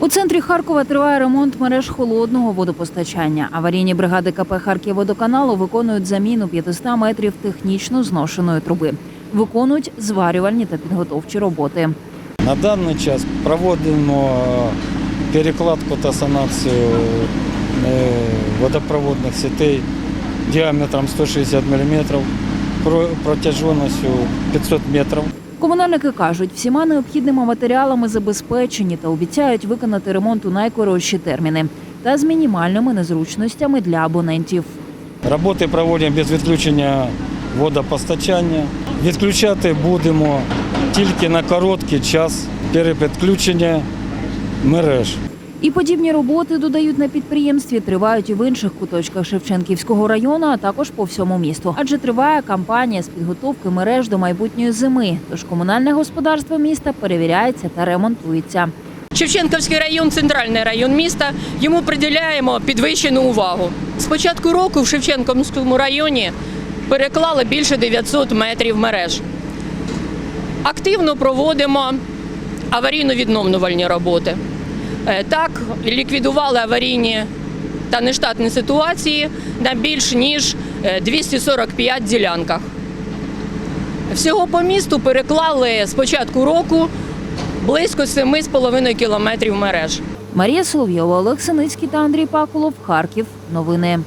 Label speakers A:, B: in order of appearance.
A: У центрі Харкова триває ремонт мереж холодного водопостачання. Аварійні бригади КП Харківводоканалу виконують заміну 500 метрів технічно зношеної труби. Виконують зварювальні та підготовчі роботи.
B: На даний час проводимо перекладку та санацію е, водопроводних сітей діаметром 160 мм, протяжністю 500 метрів.
A: Комунальники кажуть, всіма необхідними матеріалами забезпечені та обіцяють виконати ремонт у найкоротші терміни та з мінімальними незручностями для абонентів.
B: Роботи проводимо без відключення водопостачання. Відключати будемо тільки на короткий час перепідключення мереж.
A: І подібні роботи додають на підприємстві тривають і в інших куточках Шевченківського району, а також по всьому місту. Адже триває кампанія з підготовки мереж до майбутньої зими. Тож комунальне господарство міста перевіряється та ремонтується.
C: Шевченківський район центральний район міста. Йому приділяємо підвищену увагу. З початку року в Шевченківському районі переклали більше 900 метрів мереж. Активно проводимо аварійно-відновлювальні роботи. Е, Так, ліквідували аварійні та нештатні ситуації на більш ніж е, 245 ділянках. Всього по місту переклали з початку року близько 7,5 кілометрів мереж.
A: Марія Соловйова, Олег Синицький та Андрій Пакулов. Харків. Новини.